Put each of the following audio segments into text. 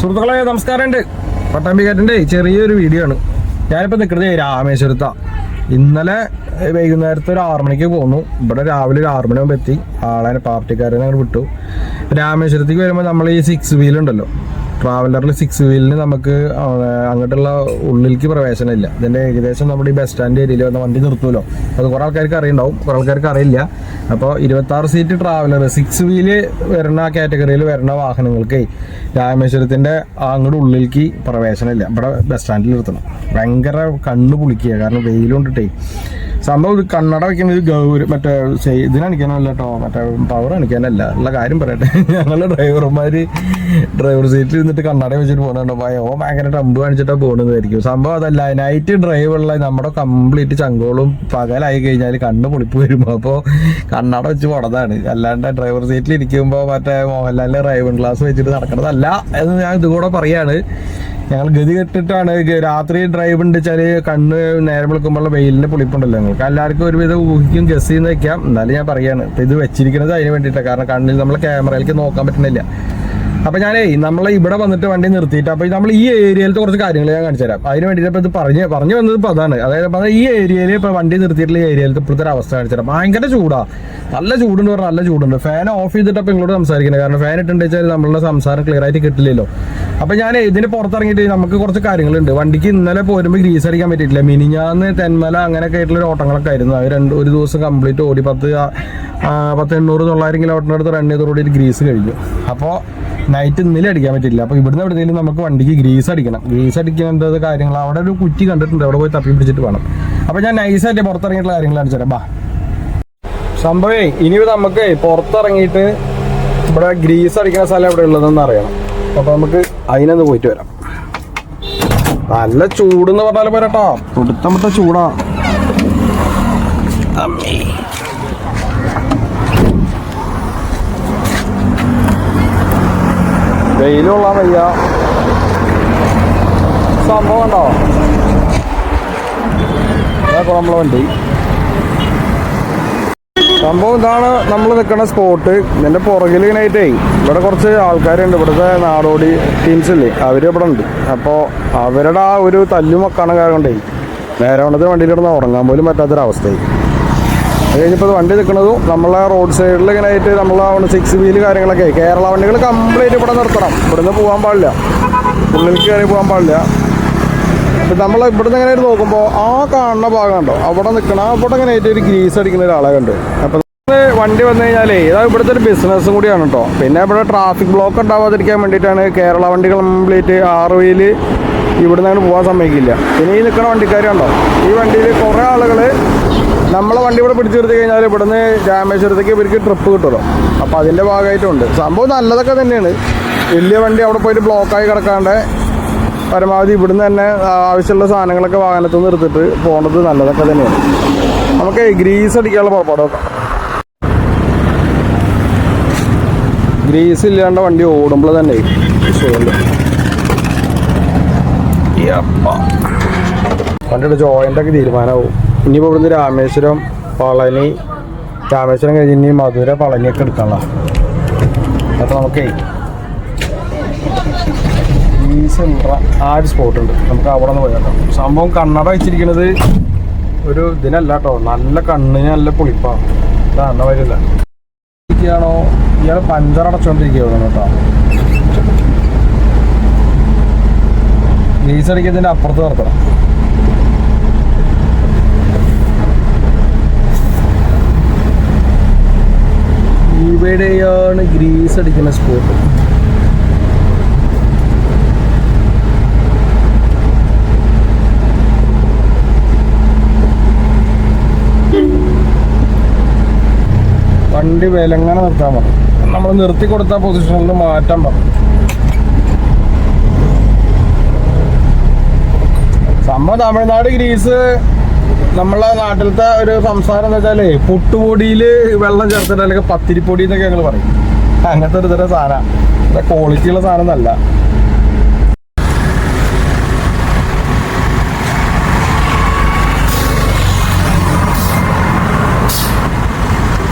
സുഹൃത്തുക്കളെ പട്ടാമ്പി പട്ടാമ്പിക്കാറ്റിന്റെ ചെറിയൊരു വീഡിയോ ആണ്. ഞാനിപ്പോ നിൽക്കുന്നത് രാമേശ്വരത്താ. ഇന്നലെ വൈകുന്നേരത്തെ ഒരു ആറു മണിക്ക് പോന്നു. ഇവിടെ രാവിലെ ഒരു ആറു മണിയാകുമ്പോൾ എത്തി. ആളെ പാർട്ടിക്കാരനെ അങ്ങോട്ട് വിട്ടു. രാമേശ്വരത്തേക്ക് വരുമ്പോൾ നമ്മൾ ഈ സിക്സ് വീൽ ഉണ്ടല്ലോ. ട്രാവലറിൽ സിക്സ് വീലിന് നമുക്ക് അങ്ങോട്ടുള്ള ഉള്ളിലേക്ക് പ്രവേശനമില്ല. ഇതിന്റെ ഏകദേശം നമ്മുടെ ഈ ബസ് സ്റ്റാൻഡ് ഏരിയയിൽ വന്ന വണ്ടി നിർത്തുമല്ലോ അത് കുറെ ആൾക്കാർക്ക് അറിയുണ്ടാവും. കുറെ ആൾക്കാർക്ക് അറിയില്ല. അപ്പോൾ ഇരുപത്താറ് സീറ്റ് ട്രാവലർ സിക്സ് വീൽ വരുന്ന കാറ്റഗറിയിൽ വരുന്ന വാഹനങ്ങൾക്ക് രാമേശ്വരത്തിന്റെ അങ്ങോട്ട് ഉള്ളിലേക്ക് പ്രവേശനമില്ല. ഇവിടെ ബസ് സ്റ്റാൻഡിൽ നിർത്തണം. ഭയങ്കര കണ്ണ് പുളിക്കുക. കാരണം വെയിലുണ്ടിട്ടേ സംഭവം ഇത് കണ്ണട വെക്കുന്നത് ഗൗര മറ്റേ സെ- ഇതിന് അണിക്കാനല്ല കേട്ടോ മറ്റേ പവർ അണിക്കാനല്ല. ഉള്ള കാര്യം പറയട്ടെ. ഞങ്ങളുടെ ഡ്രൈവർമാര് ഡ്രൈവർ സീറ്റിൽ ഇരുന്നിട്ട് കണ്ണട വെച്ചിട്ട് പോകുന്നുണ്ടോ ഭയോ ഭയങ്കര ടമ്പ് കാണിച്ചിട്ടാ പോകുന്നതായിരിക്കും സംഭവം അതല്ല നൈറ്റ് ഡ്രൈവ് ഉള്ള നമ്മുടെ കംപ്ലീറ്റ് ചങ്കോളും പകലായി കഴിഞ്ഞാൽ കണ്ണ് പൊളിപ്പ് വരും. അപ്പോൾ കണ്ണട വെച്ച് പോണതാണ്. അല്ലാണ്ട് ഡ്രൈവർ സീറ്റിൽ ഇരിക്കുമ്പോൾ മറ്റേ മോഹൻലാലിന്റെ ഡ്രൈവിംഗ് ക്ലാസ് വെച്ചിട്ട് നടക്കണതല്ല എന്ന് ഞാൻ ഇതുകൂടെ പറയാണ്. ഞങ്ങൾ ഗതി കെട്ടിട്ടാണ് രാത്രി ഡ്രൈവ് ഉണ്ട് വെച്ചാൽ കണ്ണ് നേരം വിളിക്കുമ്പോൾ വെയിലിന്റെ പുളിപ്പുണ്ടല്ലോ ഞങ്ങൾക്ക്. എല്ലാവർക്കും ഒരുവിധം ഊഹിക്കും ഗസ് ചെയ്യുന്ന വെക്കാം എന്നാലും ഞാൻ പറയാണ് ഇത് വെച്ചിരിക്കുന്നത് അതിന് വേണ്ടിയിട്ടാണ്. കാരണം കണ്ണിൽ നമ്മൾ ക്യാമറയിലേക്ക് നോക്കാൻ പറ്റുന്നില്ല. അപ്പൊ ഞാനേ നമ്മൾ ഇവിടെ വന്നിട്ട് വണ്ടി നിർത്തിയിട്ട് അപ്പൊ നമ്മൾ ഈ ഏരിയയിലത്തെ കുറച്ച് കാര്യങ്ങൾ ഞാൻ കാണിച്ചു തരാം. അതിന് വേണ്ടിയിട്ട് ഇപ്പൊ ഇത് പറഞ്ഞു പറഞ്ഞു വന്നത് ഇപ്പൊ അതാണ്. അതായത് അപ്പൊ ഈ ഏരിയയിൽ ഇപ്പൊ വണ്ടി നിർത്തിയിട്ടുള്ള ഏരിയയിലത്തെ ഇപ്പോഴത്തെ ഒരു അവസ്ഥ കാണിച്ചു തരാം. ഭയങ്കര ചൂടാ. നല്ല ചൂടുണ്ട് പറഞ്ഞാൽ നല്ല ചൂടുണ്ട്. ഫാൻ ഓഫ് ചെയ്തിട്ട് അപ്പൊ ഇങ്ങോട്ട് സംസാരിക്കുന്നത് കാരണം ഫാൻ ഇട്ടുണ്ട് വെച്ചാൽ നമ്മളുടെ സംസാരം ക്ലിയർ ആയിട്ട് കിട്ടില്ലല്ലോ. അപ്പൊ ഞാൻ ഇതിന് പുറത്തിറങ്ങിയിട്ട് നമുക്ക് കുറച്ച് കാര്യങ്ങളുണ്ട്. വണ്ടിക്ക് ഇന്നലെ പോരുമ്പോൾ ഗ്രീസ് അടിക്കാൻ പറ്റിയിട്ടില്ല. മിനിഞ്ഞാന്ന് തെന്മല അങ്ങനെയൊക്കെ ആയിട്ടുള്ള ഒരു ഓട്ടങ്ങളൊക്കെ ആയിരുന്നു. അത് രണ്ട് ഒരു ദിവസം കംപ്ലീറ്റ് ഓടി പത്ത് പത്ത് എണ്ണൂറ് തൊള്ളായിരം കിലോമീറ്ററിനടുത്ത് റൺ ഒരു ഗ്രീസ് കഴിഞ്ഞു. അപ്പോൾ നൈറ്റ് ഇന്നലെ അടിക്കാൻ പറ്റില്ല അപ്പോൾ ഇവിടുന്ന് എവിടെയെങ്കിലും നമുക്ക് വണ്ടിക്ക് ഗ്രീസ് അടിക്കണം. ഗ്രീസ് അടിക്കേണ്ടത് കാര്യങ്ങൾ അവിടെ ഒരു കുറ്റി കണ്ടിട്ടുണ്ട്. അവിടെ പോയി തപ്പി പിടിച്ചിട്ട് വേണം. അപ്പോൾ ഞാൻ നൈസായിട്ട് പുറത്തിറങ്ങിയിട്ടുള്ള കാര്യങ്ങൾ കാണിച്ചു ബാ. സംഭവേ ഇനി നമുക്ക് പുറത്തിറങ്ങിയിട്ട് ഇവിടെ ഗ്രീസ് അടിക്കുന്ന സ്ഥലം എവിടെ ഉള്ളതെന്ന് അറിയണം. അപ്പൊ നമുക്ക് അതിനൊന്ന് പോയിട്ട് വരാം. നല്ല ചൂടെന്ന് പറഞ്ഞാലും പോരാട്ടോ കൊടുത്തമത്തെ ചൂടാ. അമ്മേ. വെയിൽ കൊള്ളാൻ വയ്യ. സംഭവം ഉണ്ടോ? നമ്മളെ വണ്ടി. സംഭവം ഇതാണ് നമ്മൾ നിൽക്കുന്ന സ്പോട്ട്. ഇതിന്റെ പുറകിൽ ഇങ്ങനെയായിട്ടേ ഇവിടെ കുറച്ച് ആൾക്കാരുണ്ട്. ഇവിടുത്തെ നാടോടി ടീംസ് ഇല്ലേ അവർ ഇവിടെ ഉണ്ട്. അപ്പോൾ അവരുടെ ആ ഒരു തല്ലുമക്കാണ് കാരണം കൊണ്ടേ നേരെ വണ്ണത്തെ വണ്ടിയിലിടുന്ന ഉറങ്ങാൻ പോലും പറ്റാത്തൊരവസ്ഥയായി. കഴിഞ്ഞപ്പോൾ വണ്ടി നിൽക്കുന്നതും നമ്മളെ റോഡ് സൈഡിൽ ഇങ്ങനെ ആയിട്ട് നമ്മളെ സിക്സ് വീൽ കാര്യങ്ങളൊക്കെ കേരള വണ്ടികൾ കംപ്ലീറ്റ് ഇവിടെ നിർത്തണം. ഇവിടുന്ന് പോകാൻ പാടില്ല. ഉള്ളിലേക്ക് കയറി പോകാൻ പാടില്ല. അപ്പം നമ്മൾ ഇവിടുന്ന് ഇങ്ങനെ നോക്കുമ്പോൾ ആ കാണുന്ന ഭാഗം ഉണ്ടോ അവിടെ നിൽക്കണ അവിടെ ഇങ്ങനെ ആയിട്ട് ഒരു ഗ്രീസ് അടിക്കുന്ന ഒരാളെ കണ്ട്. അപ്പം വണ്ടി വന്നു കഴിഞ്ഞാലേ ഇതാ ഇവിടുത്തെ ഒരു ബിസിനസ്സും കൂടിയാണ് കേട്ടോ പിന്നെ ഇവിടെ ട്രാഫിക് ബ്ലോക്ക് ഉണ്ടാവാതിരിക്കാൻ വേണ്ടിയിട്ടാണ് കേരള വണ്ടികൾ കംപ്ലീറ്റ് ആറ് വീൽ ഇവിടുന്ന് അങ്ങനെ പോകാൻ സമ്മതിക്കില്ല. പിന്നെ ഈ നിൽക്കുന്ന വണ്ടിക്കാരുണ്ടോ ഈ വണ്ടിയിൽ കുറേ ആളുകൾ നമ്മളെ വണ്ടി ഇവിടെ പിടിച്ചു നിർത്തി കഴിഞ്ഞാൽ ഇവിടുന്ന് രാമേശ്വരത്തേക്ക് ഇവർക്ക് ട്രിപ്പ് കിട്ടുമല്ലോ. അപ്പോൾ അതിന്റെ ഭാഗമായിട്ടുണ്ട്. സംഭവം നല്ലതൊക്കെ തന്നെയാണ്. വലിയ വണ്ടി അവിടെ പോയിട്ട് ബ്ലോക്കായി കിടക്കാണ്ട് പരമാവധി ഇവിടുന്ന് തന്നെ ആവശ്യമുള്ള സാധനങ്ങളൊക്കെ വാഹനത്തിൽ നിന്ന് എടുത്തിട്ട് പോണത് നല്ലതൊക്കെ തന്നെയാണ്. നമുക്ക് ഗ്രീസ് അടിക്കാനുള്ള പുറപ്പാട് ഗ്രീസ് ഇല്ലാണ്ട് വണ്ടി ഓടുമ്പോൾ തന്നെ. വണ്ടിയുടെ ജോയിന്റൊക്കെ ഒക്കെ തീരുമാനമാവും. ഇനിയിപ്പോൾ ഇവിടുന്ന് രാമേശ്വരം പളനി രാമേശ്വരം കഴിഞ്ഞ് ഇനി മധുര പളനിയൊക്കെ എടുക്കാനുള്ള. അപ്പോൾ നമുക്കേ ഈ സെൻട്ര ആ ഒരു സ്പോട്ട് ഉണ്ട്. നമുക്ക് അവിടെ നിന്ന് പോയാട്ടോ സംഭവം കണ്ണട വെച്ചിരിക്കുന്നത് ഒരു ഇതിനല്ല കേട്ടോ. നല്ല കണ്ണിന് നല്ല പുളിപ്പാണ് ഇതാണ് വരില്ല. ഇരിക്കുകയാണോ? ഇയാൾ പഞ്ചർ അടച്ചോണ്ടിരിക്കുകയാണ് കേട്ടോ. ഗ്രീസ് അടിക്കുന്നതിന്റെ അപ്പുറത്ത് നിർത്തണം. ഇവിടെയാണ് ഗ്രീസ് അടിക്കുന്ന സ്പോട്ട്. വണ്ടി വിലങ്ങനെ നിർത്താൻ പറഞ്ഞു. നമ്മൾ നിർത്തി കൊടുത്ത പൊസിഷനിൽ മാറ്റാൻ പറഞ്ഞു. സംഭവം തമിഴ്നാട് ഗ്രീസ് നമ്മളെ നാട്ടിലത്തെ ഒരു സംസാരം എന്ന് വെച്ചാലേ പുട്ടുപൊടിയിൽ വെള്ളം ചേർത്തിട്ട് അല്ലെങ്കിൽ പത്തിരിപ്പൊടി എന്നൊക്കെ ഞങ്ങൾ പറയും. അങ്ങനത്തെ ഒരു തരം സാധനം. ക്വാളിറ്റി ഉള്ള സാധനം അല്ല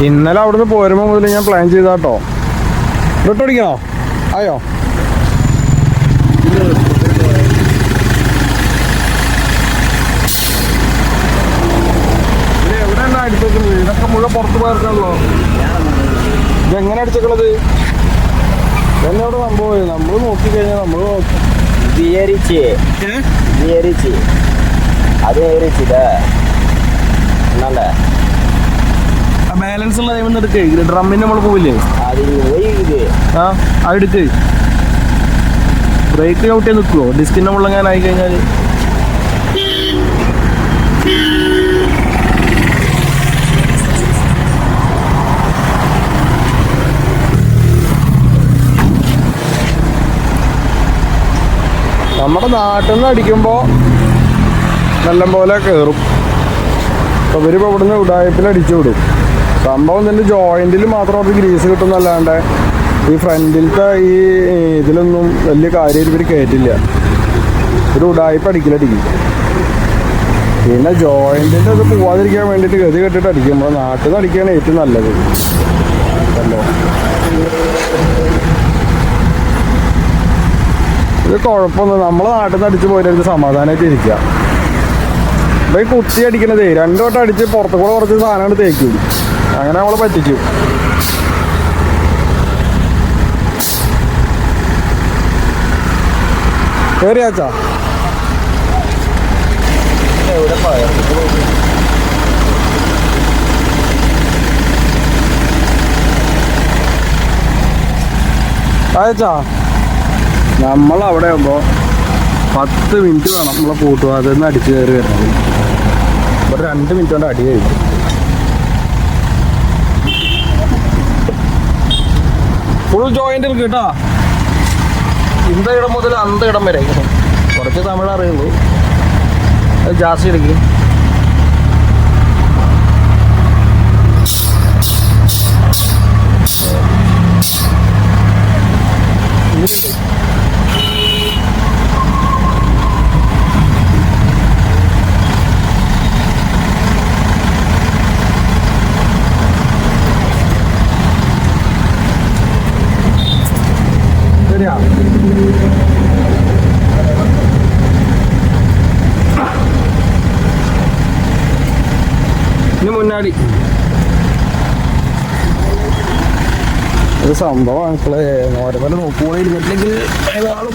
ഇന്നലെ അവിടുന്ന് പോരുമ്പോൾ മുതൽ ഞാൻ പ്ലാൻ ചെയ്താട്ടോ. റിട്ടടിക്കണോ ആയോ? ഇതൊക്കെ മുഴുവൻ പുറത്ത് പോയർക്കാണല്ലോ ഇതെങ്ങനെ അടിച്ചേക്കളത് എന്നോട് സംഭവം നമ്മൾ നോക്കി കഴിഞ്ഞാൽ നമ്മൾ വിയരിച്ച് വിയരിച്ച് അത് വിയരിച്ചില്ലേ എന്നല്ലേ ബാലൻസ് ഉള്ള ദൈവം എടുക്കേ. ഡ്രമ്മിന് നമ്മൾ പോവില്ലേ? ആ അത് എടുക്ക്. ബ്രേക്ക് ഔട്ടേ നിൽക്കുമോ ഡിസ്കിന്റെ മുള്ളങ്ങാനായി കഴിഞ്ഞാൽ നമ്മുടെ നാട്ടിൽ നിന്ന് അടിക്കുമ്പോൾ നല്ലപോലെ കയറും അപ്പോൾ ഇവരിപ്പോൾ ഇവിടുന്ന് ഉടായ്പിൽ അടിച്ചു വിടും. സംഭവം ഇതിന്റെ ജോയിന്റിൽ മാത്രം അവർക്ക് ഗ്രീസ് കിട്ടുന്നല്ലാണ്ട് ഈ ഫ്രണ്ടിലത്തെ ഈ ഇതിലൊന്നും വലിയ കാര്യം ഇവർ കയറ്റില്ല ഒരു ഉടായ്പ അടിക്കലടിക്കും പിന്നെ ജോയിന്റിന്റെ അത് പോവാതിരിക്കാൻ വേണ്ടിയിട്ട് ഗതി കെട്ടിട്ട് അടിക്കും. നമ്മുടെ നാട്ടിൽ നിന്ന് അടിക്കുകയാണ് ഏറ്റവും നല്ലത്. അല്ലോ ഇത് കുഴപ്പമൊന്നും നമ്മളെ നാട്ടിൽ നിന്ന് അടിച്ച് പോയിട്ട് സമാധാനമായിട്ട് ഇരിക്കുക. ഇപ്പം ഈ കുത്തി അടിക്കണതേ രണ്ടു വട്ടം അടിച്ച് പുറത്തു കൂടെ കുറച്ച് സാധനങ്ങൾ തേക്കും. അങ്ങനെ നമ്മളെ പറ്റിക്കും. കേറിയാച്ചാ എവിടെ അയച്ചാ നമ്മൾ അവിടെ ആകുമ്പോൾ പത്ത് മിനിറ്റ് വേണം നമ്മളെ പൂട്ടുവാതിൽ നിന്ന് അടിച്ചു കയറി വരുന്നത്. ഒരു രണ്ട് മിനിറ്റ് കൊണ്ട് അടി കഴിഞ്ഞു ഫുൾ ജോയിന്റിൽ കേട്ടോ ഇന്ത ഇടം മുതൽ അന്ത ഇടം വരെ. കുറച്ച് തമിഴ് അറിയുള്ളൂ. അത് ജാസ്തി എടുക്കും ഒരു സംഭവം. മക്കളെ നോരപോലെ നോക്കുകൂടെ ഇരുന്നിട്ടില്ലെങ്കിൽ ഏതാളും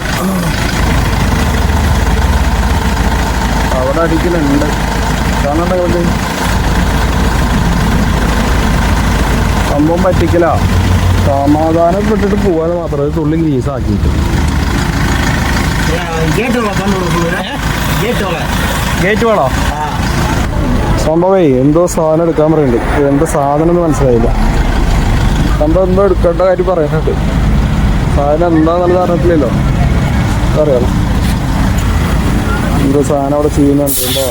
അവിടെ അടിക്കലുണ്ട്. കാണണ്ട സംഭവം പറ്റിക്കല. സമാധാനപ്പെട്ടിട്ട് പോവാന്ന് മാത്രം ഒരു തുള്ളി ഗ്രീസ് ആക്കിയിട്ട്. ഗേറ്റ് വേണോ? സംഭവേ എന്തോ സാധനം എടുക്കാൻ പറയുന്നുണ്ട്. എന്തോ സാധനം എന്ന് മനസ്സിലായില്ല. സംഭവം എന്തോ എടുക്കേണ്ട കാര്യം പറയുന്നുണ്ട്. സാധനം എന്താണെന്നുള്ളത് അറിയത്തില്ലല്ലോ. അറിയാലോ. എന്തോ സാധനം അവിടെ ചെയ്യുന്നുണ്ട് എന്തോ?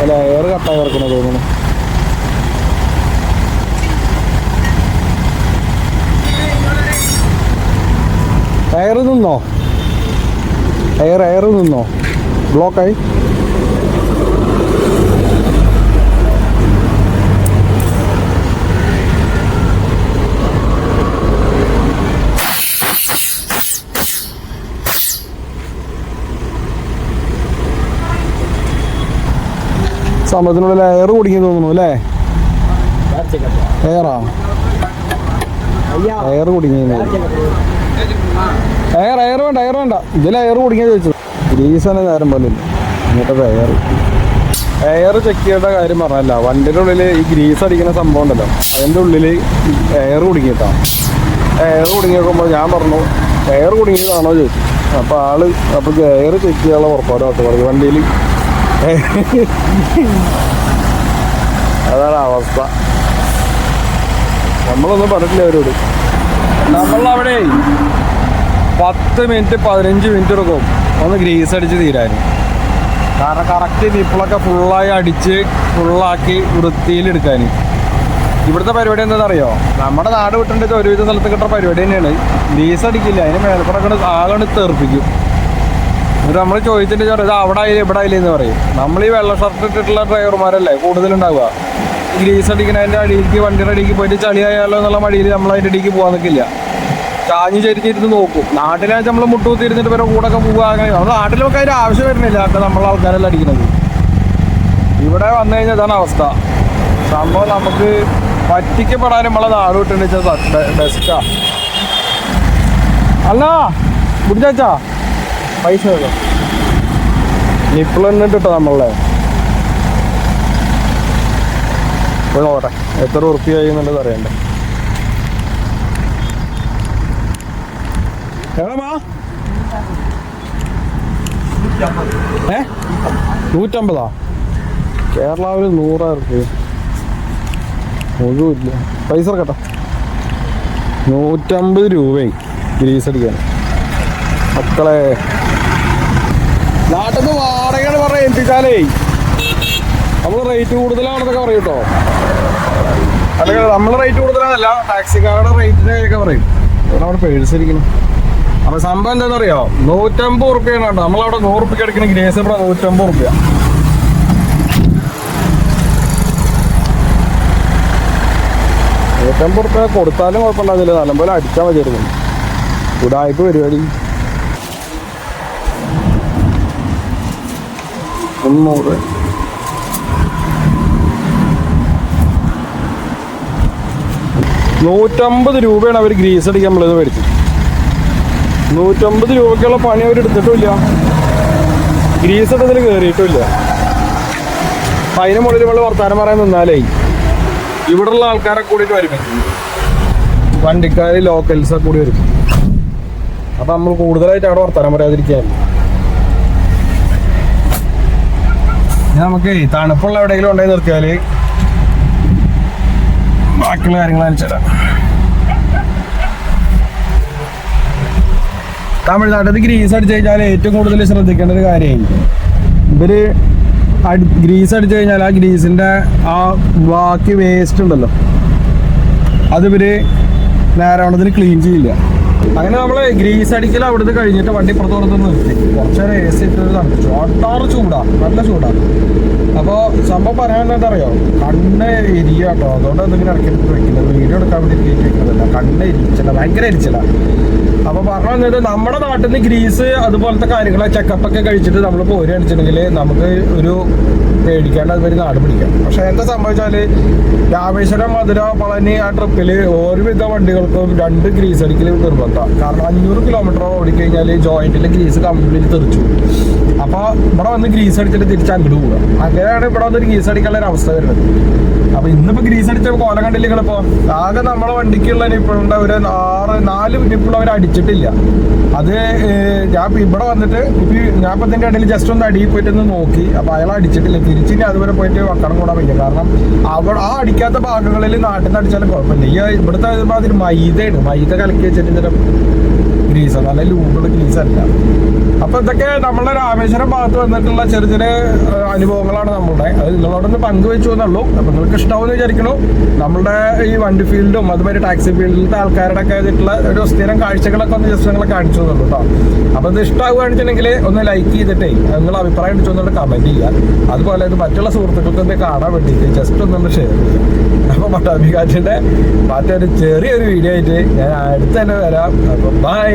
അല്ല എയർ കട്ടായി കിടക്കണ തോന്നുന്നു. എയർ നിന്നോ? എയർ എയർ നിന്നോ? ബ്ലോക്കായി സമയത്തിനുള്ളിൽ എയർ കുടിക്കുന്നു തോന്നുന്നു അല്ലേ? എയറാ എയർ കുടിക്കുന്നു എയർ എയർ വേണ്ട എയർ വേണ്ട. ഇതിൽ എയർ കുടിക്കാൻ ചോദിച്ചു ഗ്രീസാണ് നേരം പോലെ എന്നിട്ടത് എയർ എയർ ചെക്ക് ചെയ്യേണ്ട കാര്യം പറഞ്ഞല്ല. വണ്ടിയുടെ ഉള്ളിൽ ഈ ഗ്രീസ് അടിക്കുന്ന സംഭവം ഉണ്ടല്ലോ. അതിന്റെ ഉള്ളിൽ എയർ കുടുങ്ങിയിട്ടാണ് എയർ കുടുങ്ങി നോക്കുമ്പോൾ ഞാൻ പറഞ്ഞു എയർ കുടുങ്ങിയതാണോ ചോദിച്ചു. അപ്പോൾ ആൾ അപ്പോൾ എയർ ചെക്ക് ചെയ്യാനുള്ള പുറപ്പാട് ഓട്ടോ വണ്ടിയിൽ അതാണ് അവസ്ഥ. നമ്മളൊന്നും പറഞ്ഞില്ല അവരോട്. നമ്മളവിടെ പത്ത് മിനിറ്റ് പതിനഞ്ച് മിനിറ്റ് എടുക്കും. ഒന്ന് ഗ്രീസ് അടിച്ച് തീരാൻ. കാരണം കറക്റ്റ് നിപ്പിളൊക്കെ ഫുള്ളായി അടിച്ച് ഫുള്ളാക്കി വൃത്തിയിലെടുക്കാൻ ഇവിടുത്തെ പരിപാടി എന്താണെന്നറിയോ? നമ്മുടെ നാട് വിട്ടിട്ട് ഒരുവിധ സ്ഥലത്ത് കിട്ടുന്ന പരിപാടി തന്നെയാണ്. ഗ്രീസ് അടിക്കില്ല. അതിന് മേൽപ്പുറം ആകെ തെറിപ്പിക്കും. എന്നിട്ട് നമ്മൾ ചോദിച്ചിട്ട് ചോദിച്ചത് അവിടെ ആയില്ലേ ഇവിടെ ആയില്ലേ എന്ന് പറയും. നമ്മൾ ഈ വെള്ള ഷർട്ട് ഇട്ടിട്ടുള്ള ഡ്രൈവർമാരല്ലേ കൂടുതലുണ്ടാവുക. ഗ്രീസ് അടിക്കുന്നതിന്റെ അടിയിലേക്ക് വണ്ടിയുടെ അടിയിലേക്ക് പോയിട്ട് ചളിയായാലോ എന്നുള്ള മടിയിൽ നമ്മൾ അതിന്റെ അടിയിലേക്ക് പോകാൻ നിൽക്കില്ല ചാഞ്ഞ് ചരിച്ചിരുന്ന് നോക്കും. നാട്ടിലാണെങ്കിൽ നമ്മൾ മുട്ടുകുത്തി ഇരുന്നിട്ട് വരെ ഒക്കെ പോവുക അങ്ങനെ. നമ്മുടെ നാട്ടിലൊക്കെ അതിന്റെ ആവശ്യം വരുന്നില്ല ഒക്കെ നമ്മളെ ആൾക്കാരെല്ലാം അടിക്കുന്നത്. ഇവിടെ വന്നു കഴിഞ്ഞാൽ ഇതാണ് അവസ്ഥ. സംഭവം നമുക്ക് പറ്റിക്കപ്പെടാൻ നമ്മളെ നാട് വിട്ടുണ്ടെച്ചാ ബെസ്റ്റാ അല്ല മുടിച്ചാച്ചാ പൈസ വേണം നിപ്പിൾ തന്നെ കിട്ടോ നമ്മളെ? നോക്കട്ടെ എത്ര ഉറുപ്പിയായി എന്നുള്ളത് അറിയണ്ടേ. നൂറ്റമ്പതാ? കേരളാവിൽ നൂറായിരം റുപ്യ മുഴുവില്ല പൈസ കേട്ടോ നൂറ്റമ്പത് രൂപയായി. ഗ്രീസ് അടിക്കാൻ. മക്കളെ. നാട്ടിൽ നിന്ന് വാടകയാണ് പറഞ്ഞ ഏൽപ്പിച്ചാലേ. നമ്മൾ റേറ്റ് കൂടുതലാണെന്നൊക്കെ പറയും കേട്ടോ അല്ലെങ്കിൽ നമ്മൾ റേറ്റ് കൂടുതലാണല്ല. ടാക്സിക്കാരുടെ റേറ്റിന്റെ ഒക്കെ പറയും. അവിടെ പേഴ്സ് ഇരിക്കണം അപ്പൊ സംഭവം എന്താണെന്നറിയോ? നൂറ്റമ്പത് റുപ്യാണ് കേട്ടോ. നമ്മളവിടെ നൂറ് റുപ്യ എടുക്കണ ഗ്രേസ് ഇവിടെ നൂറ്റമ്പത് റുപ്യ നൂറ്റമ്പത് റുപ്യ കൊടുത്താലും കുഴപ്പമുണ്ടാകില്ല നല്ലപോലെ അടിച്ചാൽ മതിയായിരുന്നു. ഉടായ്പ പരിപാടി മുന്നൂറ്. നൂറ്റമ്പത് രൂപയാണ് അവർ ഗ്രീസ് അടിക്കാൻ നമ്മളിത് മേടിച്ചത്. നൂറ്റമ്പത് രൂപയ്ക്കുള്ള പണി അവർ എടുത്തിട്ടില്ല ഗ്രീസ് ഇട്ടതിൽ കയറിയിട്ടുമില്ല അപ്പം അതിന് മുകളിൽ നമ്മൾ വർത്താനം പറയാൻ നിന്നാലേ ഇവിടെയുള്ള ആൾക്കാരെ കൂടിയിട്ട് വരും. വണ്ടിക്കാർ ലോക്കൽസൊക്കെ കൂടി വരും. അപ്പം നമ്മൾ കൂടുതലായിട്ട് അവിടെ വർത്താനം പറയാതിരിക്കാൻ നമുക്ക് തണുപ്പുള്ള എവിടെയെങ്കിലും ഉണ്ടെന്ന് നിർത്തിയാൽ ബാക്കിയുള്ള കാര്യങ്ങൾ അനുസരിച്ചാ തമിഴ്നാട്ടിൽ ഗ്രീസ് അടിച്ചു കഴിഞ്ഞാൽ ഏറ്റവും കൂടുതൽ ശ്രദ്ധിക്കേണ്ട ഒരു കാര്യമായി ഇവർ ഗ്രീസ് അടിച്ചു കഴിഞ്ഞാൽ ആ ഗ്രീസിന്റെ ആ ബാക്കി വേസ്റ്റ് ഉണ്ടല്ലോ അത് ഇവർ നേരാവണത്തിന് ക്ലീൻ ചെയ്യില്ല. അങ്ങനെ നമ്മൾ ഗ്രീസ് അടിക്കൽ അവിടുന്ന് കഴിഞ്ഞിട്ട് വണ്ടി പുറത്ത് പുറത്ത് നിർത്തി. കുറച്ചേരം എ സി ഇട്ട് തണുപ്പിച്ചു ഒട്ടാറ് നല്ല ചൂടാ. അപ്പൊ സംഭവം പറയാൻ അറിയോ കണ്ണ് എരിയ കേട്ടോ അതുകൊണ്ട് എന്തെങ്കിലും ഇറക്കി വെക്കില്ല. വീഡിയോ എടുക്കാൻ വേണ്ടി വെക്കുന്നതല്ല. കണ്ണ് എരിച്ചില്ല ഭയങ്കര എരിച്ചില്ല അപ്പൊ പറഞ്ഞു വന്നത് നമ്മുടെ നാട്ടിൽ നിന്ന് ഗ്രീസ് അതുപോലത്തെ കാര്യങ്ങൾ ചെക്കപ്പ് ഒക്കെ കഴിച്ചിട്ട് നമ്മൾ പോരുകയാണെന്നുണ്ടെങ്കിൽ നമുക്ക് ഒരു പേടിക്കാണ്ട് അതുവരെ നാട് പിടിക്കാം. പക്ഷെ എന്താ സംഭവിച്ചാൽ രാമേശ്വരം മധുര പളനി ആ ട്രിപ്പിൽ ഒരുവിധ വണ്ടികൾക്കും രണ്ട് ഗ്രീസ് അടിക്കൽ നിർബന്ധം. കാരണം അഞ്ഞൂറ് കിലോമീറ്റർ ഓടിക്കഴിഞ്ഞാൽ ജോയിന്റിൽ ഗ്രീസ് കംപ്ലീറ്റ് തെറിച്ചു. അപ്പൊ ഇവിടെ വന്ന് ഗ്രീസ് അടിച്ചിട്ട് തിരിച്ച് അങ്ങോട്ട് പോവുക. അങ്ങനെയാണ് ഇവിടെ വന്ന് ഗ്രീസ് അടിക്കാനുള്ള ഒരു അവസ്ഥ വരുന്നത്. അപ്പൊ ഇന്നിപ്പോ ഗ്രീസ് അടിച്ച കോലം കണ്ടില്ല നിങ്ങളിപ്പോ? ആകെ നമ്മളെ വണ്ടിക്കുള്ള നിപ്പിളുണ്ട് ഒരു ആറ് നാല് നിപ്പിൾ അവർ അടിച്ചിട്ടില്ല അത് ഞാൻ ഇവിടെ വന്നിട്ട് ഇപ്പൊ ഞാൻ ഇപ്പം ഇടയിൽ ജസ്റ്റ് ഒന്ന് അടിയിൽ പോയിട്ട് ഒന്ന് നോക്കി. അപ്പൊ അയാൾ അടിച്ചിട്ടില്ല. തിരിച്ചിനി അതുവരെ പോയിട്ട് വക്കണം കൂടാൻ വയ്യ കാരണം അവിടെ ആ അടിക്കാത്ത ഭാഗങ്ങളിൽ നാട്ടിൽ നിന്ന് അടിച്ചാലും കുഴപ്പമില്ല. ഈ ഇവിടുത്തെ അതിന് മൈദയാണ്. മൈദ കലക്കി വെച്ചിട്ട് ഗ്രീസ്? നല്ല ലൂബിൾ ഗ്രീസ് അല്ല. അപ്പൊ ഇതൊക്കെ നമ്മളെ രാമേശ്വരം ഭാഗത്ത് വന്നിട്ടുള്ള ചെറിയ ചെറിയ അനുഭവങ്ങളാണ് നമ്മളുടെ അത് നിങ്ങളോടൊന്ന് പങ്കുവെച്ചു എന്നുള്ളൂ. അപ്പൊ നിങ്ങൾക്ക് ഇഷ്ടമാവുമെന്ന് വിചാരിക്കണു നമ്മുടെ ഈ വണ്ടി ഫീൽഡും അതുമാതിരി ടാക്സി ഫീൽഡിലത്തെ ആൾക്കാരുടെ ഒക്കെ ആയിട്ടുള്ള ഒരു സ്ഥിരം കാഴ്ചകളൊക്കെ ഒന്ന് ജസ്റ്റ് നിങ്ങളെ കാണിച്ചു തന്നുള്ളൂ കേട്ടോ. അപ്പൊ ഇത് ഇഷ്ടമാവുകയാണെന്നുണ്ടെങ്കിൽ ഒന്ന് ലൈക്ക് ചെയ്തിട്ടേ നിങ്ങൾ അഭിപ്രായം അടിച്ചു എന്നുള്ള കമന്റ് ചെയ്യുക. അതുപോലെ ഇത് മറ്റുള്ള സുഹൃത്തുക്കൾക്ക് ഒന്ന് കാണാൻ വേണ്ടിയിട്ട് ജസ്റ്റ് ഒന്ന് ഷെയർ ചെയ്യുക. അപ്പൊ പട്ടാഭികാറ്റിന്റെ മറ്റൊരു ചെറിയൊരു വീഡിയോ ആയിട്ട് ഞാൻ അടുത്ത് തന്നെ വരാം. അപ്പൊ ബൈ